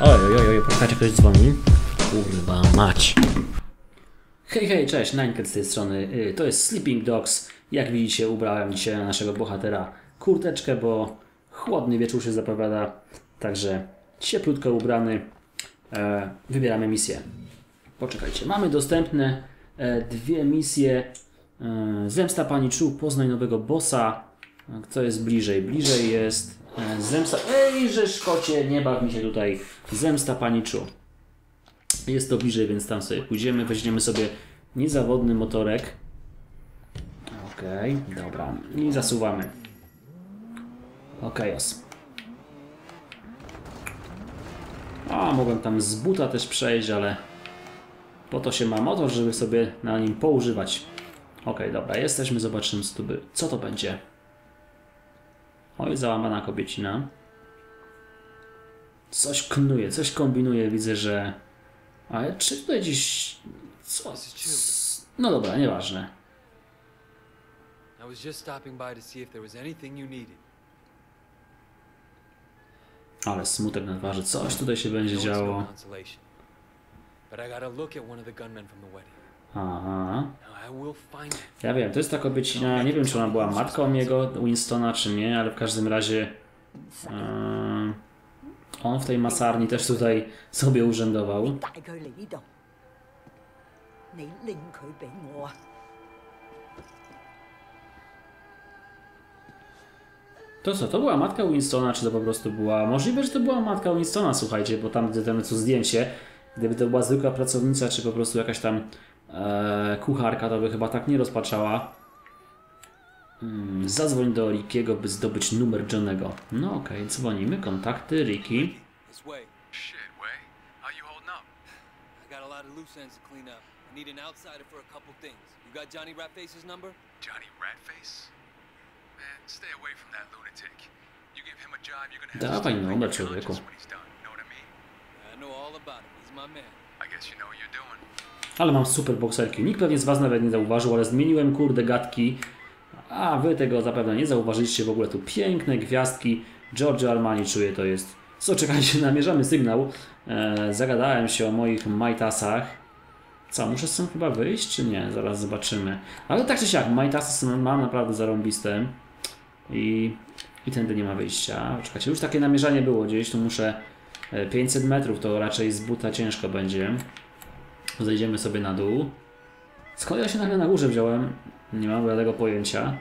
Oj, oj, oj, poczekajcie, ktoś dzwoni. Kurwa mać. Hej, hej, cześć, Ninecat z tej strony. Y, To jest Sleeping Dogs. Jak widzicie, ubrałem dzisiaj na naszego bohatera kurteczkę, bo chłodny wieczór się zapowiada. Także cieplutko ubrany. E, wybieramy misję. Poczekajcie, mamy dostępne e, dwie misje. E, Zemsta Pani Czu, poznaj nowego bossa. Kto jest bliżej? Bliżej jest Zemsta... Ej, że szkocie, nie baw mi się tutaj. Zemsta Pani Czu. Jest to bliżej, więc tam sobie pójdziemy. Weźmiemy sobie niezawodny motorek. Okej, dobra. I zasuwamy. Okejos. A, mogłem tam z buta też przejść, ale po to się ma motor, żeby sobie na nim poużywać. Okej, dobra, jesteśmy, zobaczymy co, by, co to będzie. Oj, załamana kobiecina. Coś knuje, coś kombinuje, widzę, że... Ale czy tutaj gdzieś... Co? No dobra, nieważne. I was just stopping by to see if there was anything you needed. Ale smutek na twarzy, coś tutaj się będzie działo. Aha. Ja wiem, to jest ta kobiecina, nie wiem czy ona była matką jego, Winstona, czy nie, ale w każdym razie yy, on w tej masarni też tutaj sobie urzędował. To co, to była matka Winstona, czy to po prostu była... Możliwe, że to była matka Winstona, słuchajcie, bo tam, gdy tam co zdjęcie, gdyby to była zwykła pracownica, czy po prostu jakaś tam e, kucharka, to by chyba tak nie rozpaczała. Mm, zadzwoń do Rickiego, by zdobyć numer Johnego. No okej, dzwonimy, kontakty, Ricky. Need an outsider for a couple things. You got Johnny Ratface's number? Johnny Ratface? Man, stay away from that lunatic. You give him a job, you're gonna have Dawaj to stay numer, conscious człowieku. when he's done. You know what I mean? I know all about him. He's my man. I guess you know what you're doing. Ale mam super bokserki. Nikt pewnie z Was nawet nie zauważył, ale zmieniłem kurde gadki. A Wy tego zapewne nie zauważyliście. W ogóle tu piękne gwiazdki. Giorgio Armani czuje to jest. Co, czekajcie, namierzamy sygnał. E, zagadałem się o moich majtasach. Co, muszę stąd chyba wyjść, czy nie? Zaraz zobaczymy. Ale tak czy siak, majtasy mam naprawdę zarąbiste. I, I tędy nie ma wyjścia. Czekajcie, już takie namierzanie było gdzieś. Tu muszę e, 500 metrów, to raczej z buta ciężko będzie. Zejdziemy sobie na dół. Skąd ja się nagle na górze wziąłem? Nie mam żadnego pojęcia.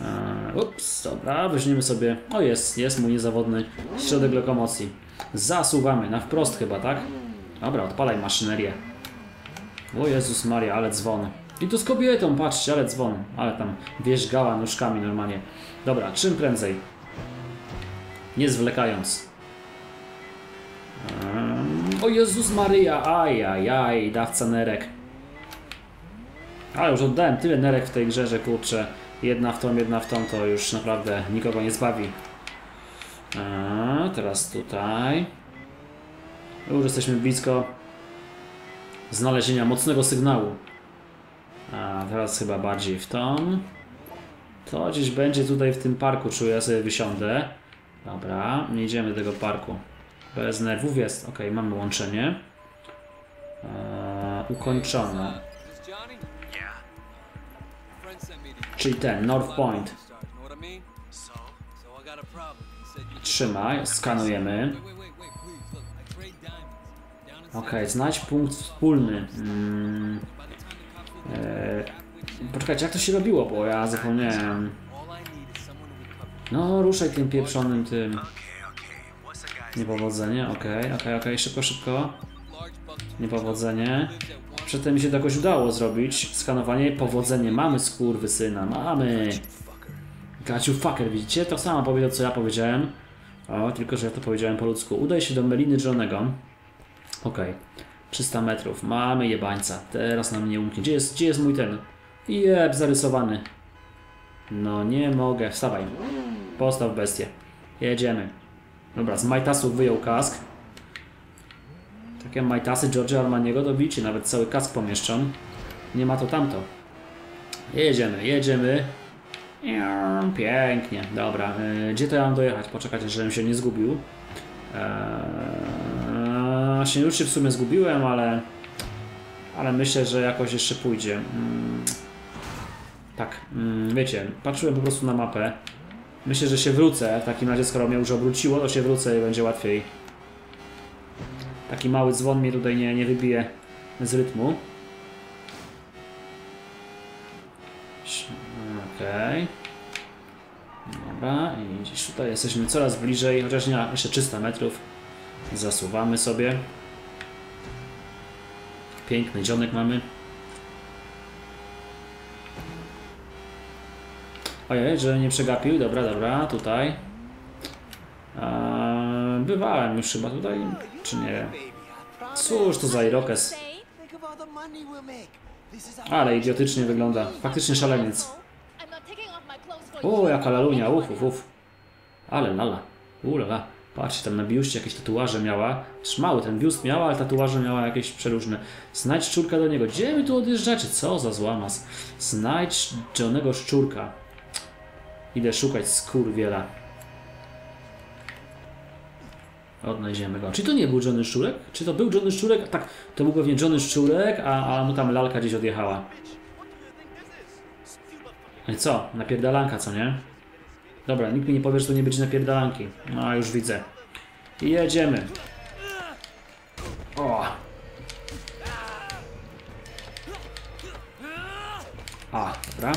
Eee, ups, dobra, weźmiemy sobie. O, jest, jest mój niezawodny środek lokomocji. Zasuwamy, na wprost chyba, tak? Dobra, odpalaj maszynerię. O Jezus Maria, ale dzwon. I to z kobietą, patrzcie, ale dzwon. Ale tam wierzgała nóżkami normalnie. Dobra, czym prędzej. Nie zwlekając. O Jezus Maryja, aj, aj, aj, dawca nerek. Ale już oddałem tyle nerek w tej grze, że kurczę, jedna w tą, jedna w tą, to już naprawdę nikogo nie zbawi. A, teraz tutaj. Już jesteśmy blisko znalezienia mocnego sygnału. A teraz chyba bardziej w tą. To gdzieś będzie tutaj w tym parku, czuję, ja sobie wysiądę. Dobra, nie idziemy do tego parku. Bez nerwów jest. Ok, mamy łączenie. Eee, ukończone. Czyli ten, North Point. Trzymaj, skanujemy. Ok, znajdź punkt wspólny. Mm, eee, poczekajcie, jak to się robiło, bo ja zapomniałem. No, ruszaj tym pieprzonym tym. Okay, okay. Niepowodzenie, okej, okej, okej, szybko, szybko. Large buck Niepowodzenie. Przedtem mi się to jakoś udało zrobić. Skanowanie, powodzenie. Mamy skurwysyna, mamy. You fucker, widzicie? To samo powiedział, co ja powiedziałem. O, tylko, że ja to powiedziałem po ludzku. Udaj się do Meliny Johnego. Okej. 300 metrów. Mamy jebańca. Teraz nam nie umknie. Gdzie jest, gdzie jest mój ten? Jeb, zarysowany. No nie mogę. Wstawaj. Postaw bestię. Jedziemy. Dobra, z majtasów wyjął kask. Takie majtasy George'a Armaniego to widzicie, nawet cały kask pomieszczą. Nie ma to tamto. Jedziemy, jedziemy. Pięknie, dobra. E, Gdzie to ja mam dojechać? Poczekajcie, żebym się nie zgubił. Eee, Znaczy już się w sumie zgubiłem, ale... Ale myślę, że jakoś jeszcze pójdzie. Mm. Tak, mm, wiecie, patrzyłem po prostu na mapę. Myślę, że się wrócę. W takim razie, skoro mnie już obróciło, to się wrócę i będzie łatwiej. Taki mały dzwon mnie tutaj nie, nie wybije z rytmu. Okej. Dobra, i gdzieś tutaj jesteśmy coraz bliżej, chociaż nie, jeszcze 300 metrów. Zasuwamy sobie. Piękny dzionek mamy. Ojej, że nie przegapił. Dobra, dobra, tutaj. Eee, bywałem już chyba tutaj, czy nie? Cóż to za Irokes. Ale idiotycznie wygląda. Faktycznie szaleniec. O, jaka lalunia, uf, uf, uf. Ale lala. Ulala. Patrzcie, tam na biuście jakieś tatuaże miała. Szmały ten biust miała, ale tatuaże miała jakieś przeróżne. Znajdź szczurka do niego. Gdzie wy tu odjeżdżacie? Co za złamas. Znajdź Johnego szczurka. Idę szukać skurwiela. Odnajdziemy go. Czy to nie był Johnny Szczurek? Czy to był Johnny Szczurek? Tak, to był pewnie Johnny Szczurek, a, a mu tam lalka gdzieś odjechała. No i co? Napierdalanka, co nie? Dobra, nikt mi nie powie, że to nie będzie napierdalanki. No, już widzę. Jedziemy. O! A, dobra.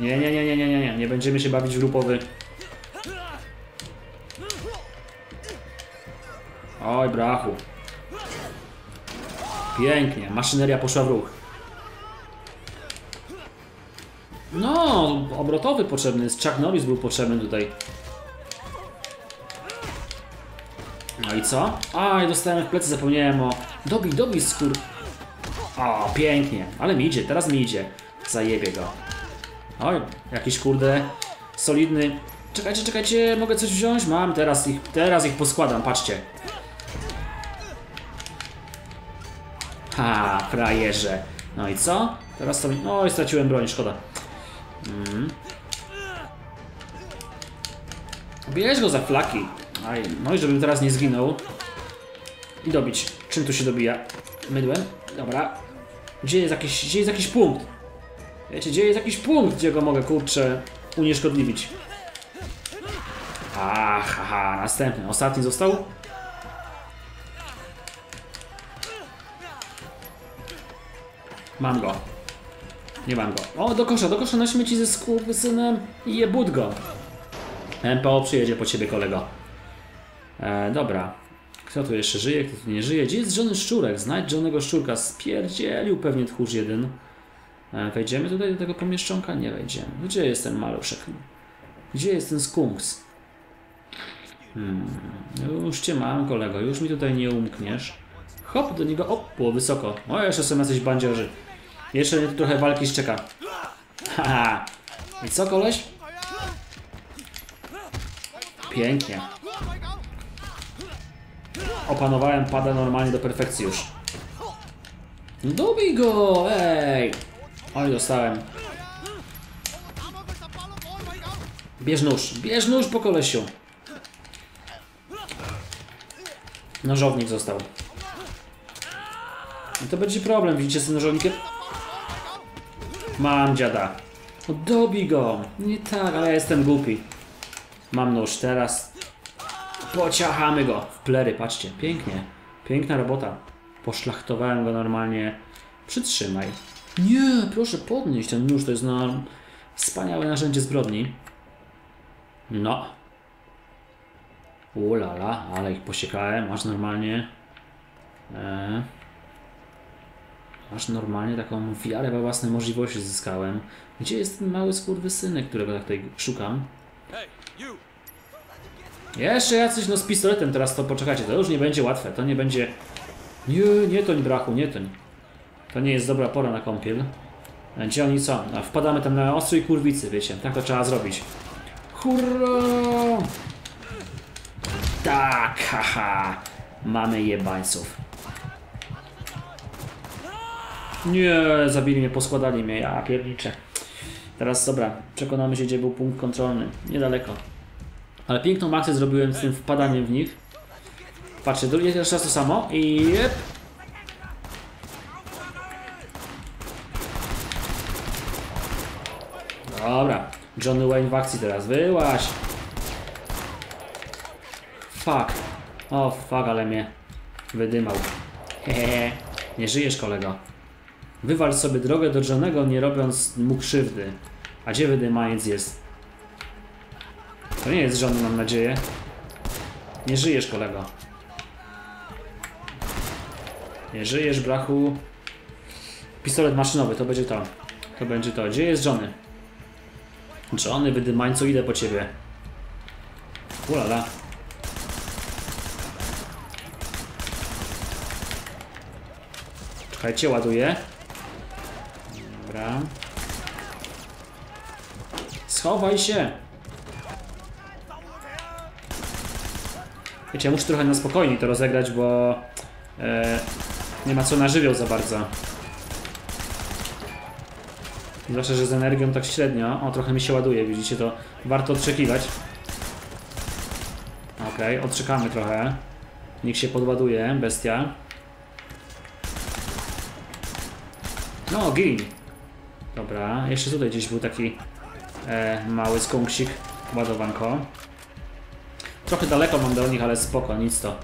Nie, nie, nie, nie, nie, nie, nie. Nie będziemy się bawić w grupowy. Oj, brachu. Pięknie. Maszyneria poszła w ruch. No, obrotowy potrzebny jest. Chuck Norris był potrzebny tutaj. No i co? A, dostałem w plecy, zapomniałem o... Dobij, dobij skór... O, pięknie. Ale mi idzie, teraz mi idzie. Zajebie go. Oj, jakiś kurde solidny... Czekajcie, czekajcie, mogę coś wziąć? Mam, teraz ich, teraz ich poskładam, patrzcie. Ha, frajerze. No i co? Teraz to mi... Oj, straciłem broń, szkoda. Mm. Bierz go za flaki. Aj, no i żebym teraz nie zginął. I dobić. Czym tu się dobija? Mydłem? Dobra. Gdzie jest jakiś, gdzie jest jakiś punkt? Wiecie, gdzie jest jakiś punkt, gdzie go mogę, kurczę, unieszkodliwić? Ach, haha, następny. Ostatni został? Mam go. Nie mam go. O, do kosza, do kosza na śmieci ze skurwysynem i jebut go. MPO przyjedzie po ciebie, kolego. E, dobra. Kto tu jeszcze żyje, kto tu nie żyje? Gdzie jest Johnny Szczurek? Znajdź Johnnego Szczurka. Spierdzielił pewnie tchórz jeden. Wejdziemy tutaj do tego pomieszczonka? Nie wejdziemy. Gdzie jest ten maluszek? Gdzie jest ten skunks? Hmm. Już cię mam, kolego. Już mi tutaj nie umkniesz. Hop, do niego. O, było wysoko. O, jeszcze są jacyś bandziorzy. Jeszcze mnie tu trochę walki szczeka. Haha. I co, koleś? Pięknie. Opanowałem pada normalnie do perfekcji już. Dobij go! Ej! Oj, dostałem. Bierz nóż. Bierz nóż po kolesiu. Nożownik został. I to będzie problem, widzicie z tym nożownikiem? Mam dziada. No dobij go. Nie tak, ale ja jestem głupi. Mam nóż, teraz pociachamy go w plery, patrzcie, pięknie. Piękna robota. Poszlachtowałem go normalnie. Przytrzymaj. Nie, proszę podnieść ten nóż, to jest na wspaniałe narzędzie zbrodni. No. Ulala, ale ich posiekałem, aż normalnie. Eee. Aż normalnie taką wiarę we własne możliwości zyskałem. Gdzie jest ten mały skurwysynek, którego tak tutaj szukam? Jeszcze jacyś, no z pistoletem teraz to poczekajcie, to już nie będzie łatwe, to nie będzie... Nie, nie toń brachu, nie toń. To nie jest dobra pora na kąpiel. Gdzie oni co? Wpadamy tam na ostrej kurwicy, wiecie, tak to trzeba zrobić. Hurra! Tak, haha! Mamy jebańców. Nie, zabili mnie, poskładali mnie, ja pierniczę. Teraz dobra, przekonamy się, gdzie był punkt kontrolny. Niedaleko. Ale piękną akcję zrobiłem z tym wpadaniem w nich. Patrzcie, drugi raz to samo i jep. Dobra, Johnny Wayne w akcji teraz, wyłaś. Fuck. O, fuck, ale mnie wydymał. Hehehe. Nie żyjesz, kolego. Wywal sobie drogę do Johnego, nie robiąc mu krzywdy. A gdzie wydymaniec jest? To nie jest Johnny, mam nadzieję. Nie żyjesz, kolego. Nie żyjesz, brachu. Pistolet maszynowy, to będzie to. To będzie to. Gdzie jest Johnny? Johnny, wydymańcu, idę po ciebie. Ulala. Czekajcie, ładuję. Dobra. Schowaj się! Wiecie, ja muszę trochę na spokojniej to rozegrać, bo e, nie ma co na żywioł za bardzo. Zwłaszcza, że z energią tak średnio. O, trochę mi się ładuje, widzicie to. Warto odczekiwać. Okej, odczekamy trochę. Niech się podładuje, bestia. No, gin. Dobra, jeszcze tutaj gdzieś był taki e, mały skunksik, ładowanko. Trochę daleko mam do nich, ale spoko, nic to.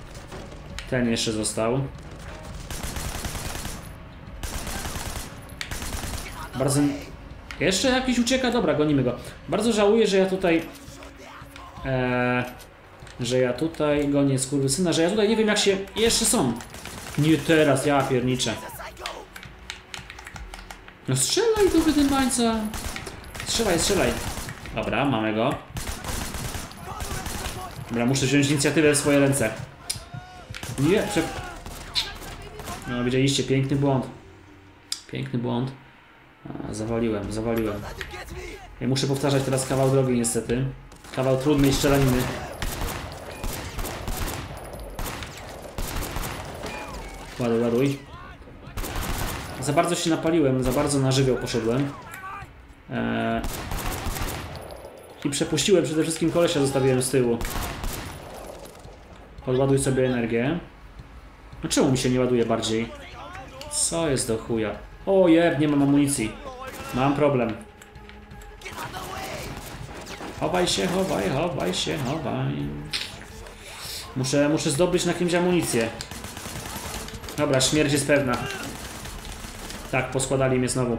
Ten jeszcze został. Bardzo... Jeszcze jakiś ucieka? Dobra, gonimy go. Bardzo żałuję, że ja tutaj... E, że ja tutaj gonię skurwysyna, że ja tutaj nie wiem jak się... Jeszcze są. Nie teraz, ja pierniczę. No strzelaj do wydymańca. Strzelaj, strzelaj. Dobra, mamy go. Dobra, muszę wziąć inicjatywę w swoje ręce. Nie, prze... No widzieliście, piękny błąd. Piękny błąd. Zawaliłem, zawaliłem. Ja muszę powtarzać teraz kawał drogi niestety. Kawał trudnej strzelaniny. Ładuj, ładuj. Za bardzo się napaliłem, za bardzo na żywioł poszedłem. Eee... I przepuściłem przede wszystkim kolesia, zostawiłem z tyłu. Podładuj sobie energię. No czemu mi się nie ładuje bardziej? Co jest do chuja? O jeb, nie mam amunicji. Mam problem. Chowaj się, chowaj, chowaj się, chowaj. Muszę, muszę zdobyć na kimś amunicję. Dobra, śmierć jest pewna. Tak, poskładali mnie znowu.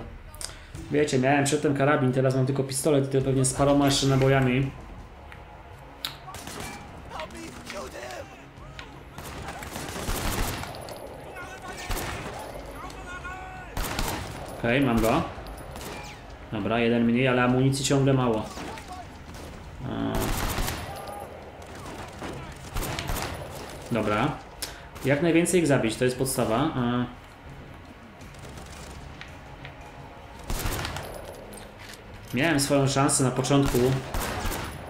Wiecie, miałem przedtem karabin, teraz mam tylko pistolet i to pewnie z paroma jeszcze nabojami. Okej, okay, mam go. Dobra, jeden mniej, ale amunicji ciągle mało. Dobra. Jak najwięcej ich zabić, to jest podstawa. Miałem swoją szansę na początku.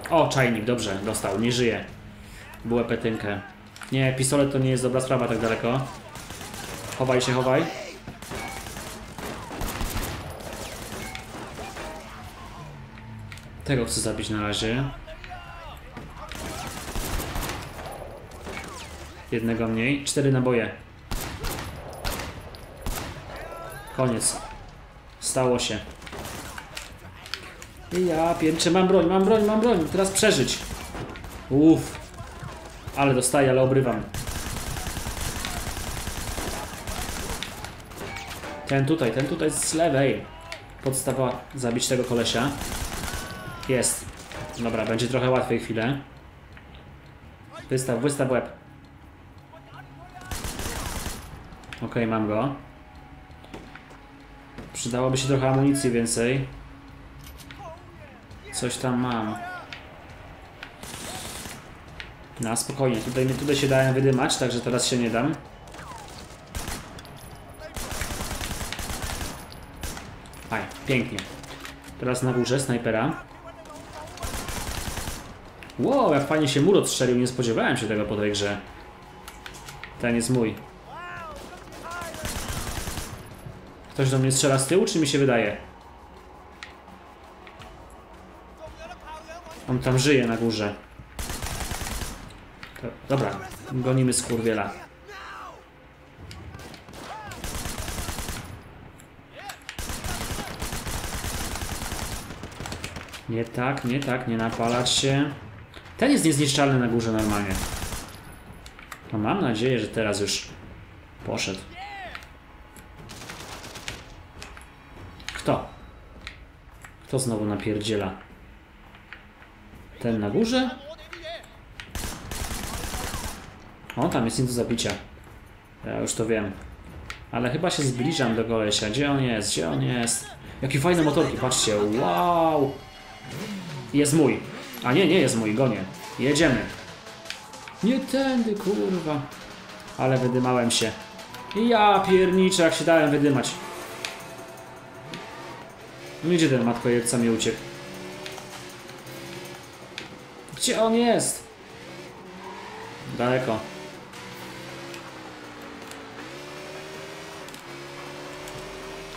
O, czajnik, dobrze, dostał, nie żyje. Byłem petynkę. Nie, pistolet to nie jest dobra sprawa tak daleko. Chowaj się, chowaj. Tego chcę zabić na razie. Jednego mniej. Cztery naboje. Koniec. Stało się. I ja pięczę, mam broń, mam broń, mam broń. Teraz przeżyć. Uff. Ale dostaję, ale obrywam. Ten tutaj, ten tutaj z lewej. Podstawa zabić tego kolesia. Jest. Dobra, będzie trochę łatwiej chwilę. Wystaw, wystaw łeb. Ok, mam go. Przydałoby się trochę amunicji więcej. Coś tam mam. Na spokojnie, tutaj, tutaj się dałem wydymać, także teraz się nie dam. Aj, pięknie. Teraz na górze snajpera. Wow, jak fajnie się mur odstrzelił, nie spodziewałem się tego po tej grze. Ten jest mój. Ktoś do mnie strzela z tyłu, czy mi się wydaje? On tam żyje na górze. Dobra, gonimy skurwiela. Nie tak, nie tak, nie napalać się. Ten jest niezniszczalny na górze normalnie. No mam nadzieję, że teraz już poszedł. Kto? Kto znowu napierdziela? Ten na górze? O, tam jest nic do zabicia. Ja już to wiem. Ale chyba się zbliżam do kolesia. Gdzie on jest? Gdzie on jest? Jakie fajne motorki, patrzcie. Wow! Jest mój. A nie, nie jest mój, gonię. Jedziemy. Nie tędy, kurwa. Ale wydymałem się. Ja pierniczę, jak się dałem wydymać. No gdzie ten matko jedca mi uciekł? Gdzie on jest? Daleko.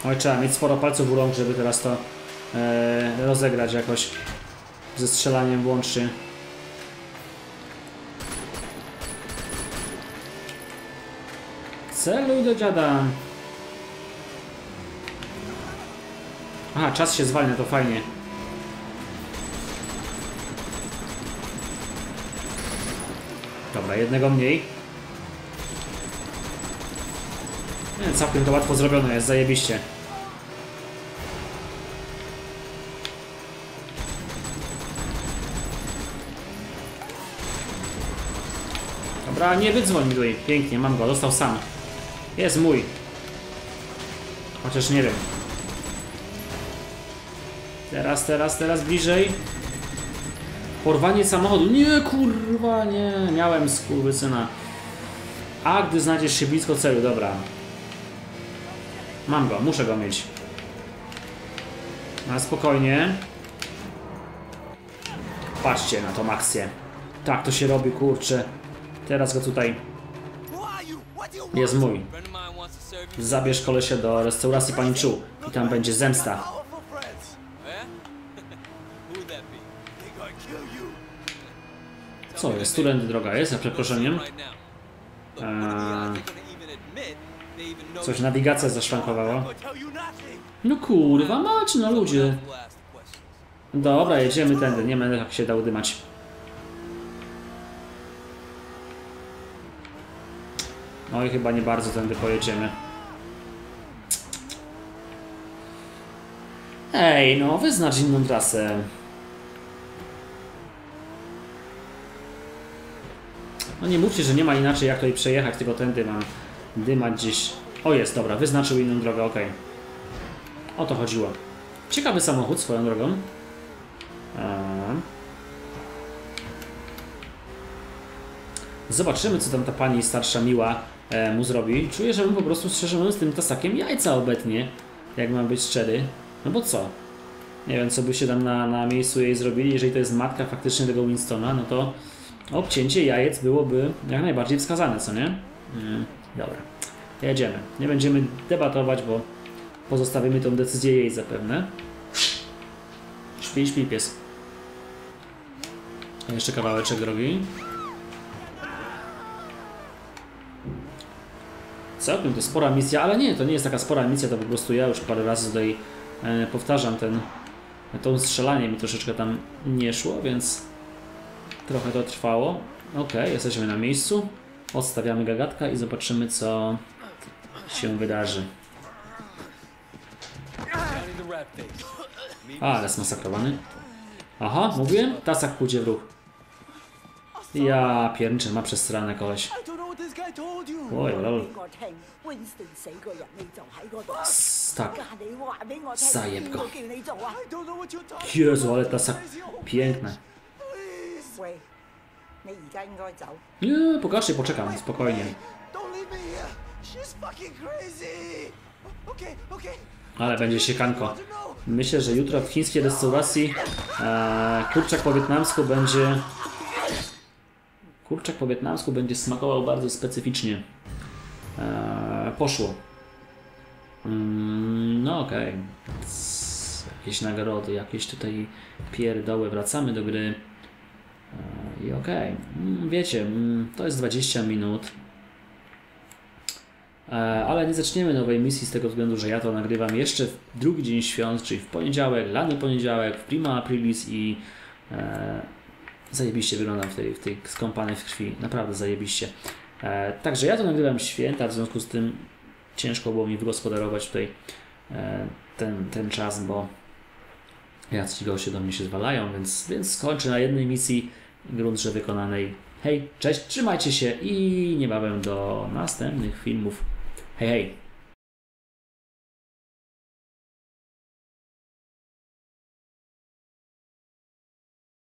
Oj, trzeba mieć sporo palców u rąk, żeby teraz to e, rozegrać jakoś ze strzelaniem włącznie. Celuj do dziada. Aha, czas się zwalnia, to fajnie. Dobra, jednego mniej. Nie, całkiem to łatwo zrobione jest, zajebiście. Dobra, nie wydzwoń mi tutaj. Pięknie, mam go, dostał sam. Jest mój. Chociaż nie wiem. Teraz, teraz, teraz bliżej. Porwanie samochodu. Nie, kurwa, nie. Miałem skurwysyna. A gdy znajdziesz się blisko celu, dobra. Mam go, muszę go mieć. Na spokojnie. Patrzcie na tą akcję. Tak to się robi, kurczę. Teraz go tutaj jest mój. Zabierz kolesia do restauracji pani Chu i tam będzie zemsta. Co jest? Którędy droga jest? Za przeproszeniem. Know Coś nawigacja zaszwankowała. No kurwa, macie no ludzie. Dobra, jedziemy tędy. Nie będę tak się dał dymać. No i chyba nie bardzo tędy pojedziemy. Ej, no wyznacz inną trasę. No nie mówcie, że nie ma inaczej jak tutaj przejechać, tylko tędy mam dymać gdzieś. O jest, dobra, wyznaczył inną drogę, okej. O to chodziło. Ciekawy samochód swoją drogą. Zobaczymy, co tam ta pani starsza miła mu zrobi. Czuję, że mu po prostu szczerze mówiąc tym tasakiem jajca obetnie, jak mam być szczery. No bo co? Nie wiem, co by się tam na, na miejscu jej zrobili. Jeżeli to jest matka faktycznie tego Winstona, no to obcięcie jajec byłoby jak najbardziej wskazane, co nie? Mm, dobra, jedziemy. Nie będziemy debatować, bo pozostawimy tą decyzję jej zapewne. Śpi, śpi pies. Jeszcze kawałeczek drogi. Całkiem to spora misja, ale nie, to nie jest taka spora misja, to po prostu ja już parę razy tutaj e, powtarzam ten, to strzelanie mi troszeczkę tam nie szło, więc trochę to trwało. Ok, jesteśmy na miejscu. Odstawiamy gagatka i zobaczymy co się wydarzy. A, ale zmasakrowany. Aha, mówiłem? Tasak pójdzie w ruch. Ja pierniczę, ma przestranę koleś. Oj, lol. 俾我听，Winston 死个人你就喺嗰度。 Tak. 但你话俾我听， Zajeb 边 go. 个叫你做啊？ Jezu, ale tasak piękne. 喂，你而家应该走。 Nie, pokażcie, poczekam, spokojnie. Ale będzie siekanko. Myślę, że jutro w chińskiej restauracji e, kurczak po wietnamsku będzie... Kurczak po wietnamsku będzie smakował bardzo specyficznie. E, poszło. Mm, no okej. C- Jakieś nagrody, jakieś tutaj pierdoły. Wracamy do gry. E, I okej, mm, wiecie, mm, to jest 20 minut. E, Ale nie zaczniemy nowej misji z tego względu, że ja to nagrywam jeszcze w drugi dzień świąt, czyli w poniedziałek, lany poniedziałek, w prima aprilis i e, zajebiście wyglądam w tej, w tej skąpanej w krwi, naprawdę zajebiście. E, także ja to nagrywam święta, w związku z tym ciężko było mi wygospodarować tutaj e, ten, ten czas, bo jacyś goście do mnie się zwalają, więc, więc skończę na jednej misji w gruncie wykonanej. Hej, cześć, trzymajcie się i niebawem do następnych filmów. Hej, hej!